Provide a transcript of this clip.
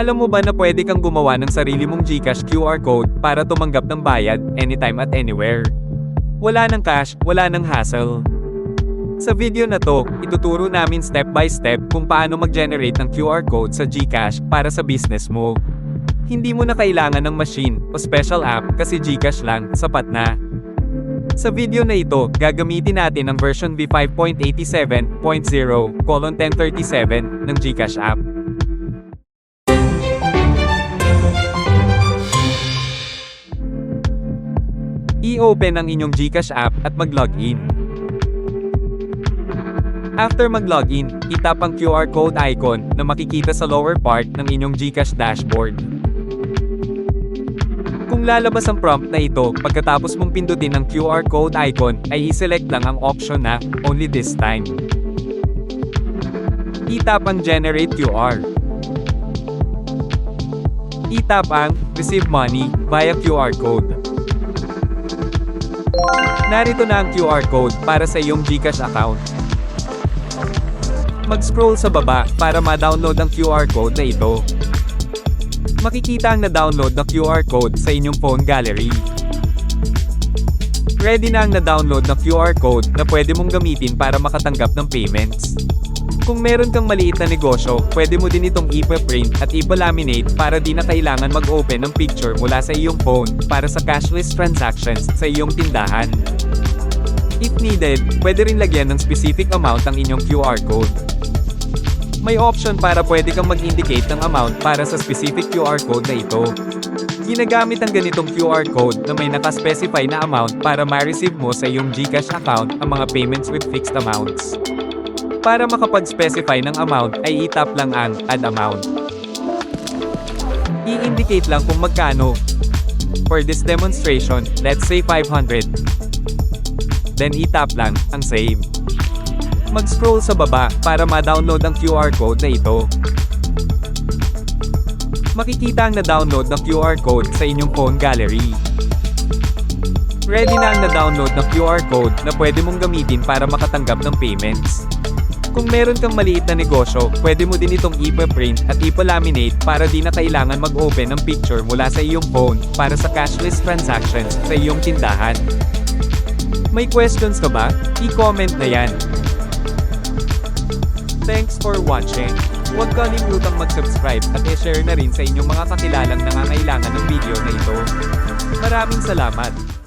Alam mo ba na pwede kang gumawa ng sarili mong GCash QR code para tumanggap ng bayad anytime at anywhere? Wala ng cash, wala ng hassle. Sa video na to, ituturo namin step by step kung paano mag-generate ng QR code sa GCash para sa business mo. Hindi mo na kailangan ng machine o special app kasi GCash lang, sapat na. Sa video na ito, gagamitin natin ang version v5.87.0, colon 1037 ng GCash app. I-open ang inyong GCash app at mag-login. After mag-login, itap ang QR code icon na makikita sa lower part ng inyong GCash dashboard. Kung lalabas ang prompt na ito, pagkatapos mong pindutin ang QR code icon, ay iselect lang ang option na Only this time. Itap ang Generate QR. Itap ang Receive Money via QR code. Narito na ang QR code para sa iyong GCash account. Mag-scroll sa baba para ma-download ang QR code na ito. Makikita ang na-download na QR code sa inyong phone gallery. Ready na ang na-download na QR code na pwede mong gamitin para makatanggap ng payments. Kung meron kang maliit na negosyo, pwede mo din itong ipa-print at ipa-laminate para di na kailangan mag-open ng picture mula sa iyong phone para sa cashless transactions sa iyong tindahan. If needed, pwede rin lagyan ng specific amount ang inyong QR code. May option para pwede kang mag-indicate ng amount para sa specific QR code na ito. Ginagamit ang ganitong QR code na may nakaspecify na amount para ma-receive mo sa iyong GCash account ang mga payments with fixed amounts. Para makapag-specify ng amount ay itap lang ang Add Amount. I-indicate lang kung magkano. For this demonstration, let's say 500. Then itap lang ang Save. Mag-scroll sa baba para ma-download ang QR code na ito. Makikita ang na-download na QR code sa inyong phone gallery. Ready na ang na-download na QR code na pwede mong gamitin para makatanggap ng payments. Kung meron kang maliit na negosyo, pwede mo din itong ipa-print at ipa-laminate para di na kailangan mag-open ng picture mula sa iyong phone para sa cashless transactions sa iyong tindahan. May questions ka ba? I-comment na yan. Thanks for watching. Huwag kalimutang mag-subscribe at i-share na rin sa inyong mga kakilalang nangangailangan ng video na ito. Maraming salamat!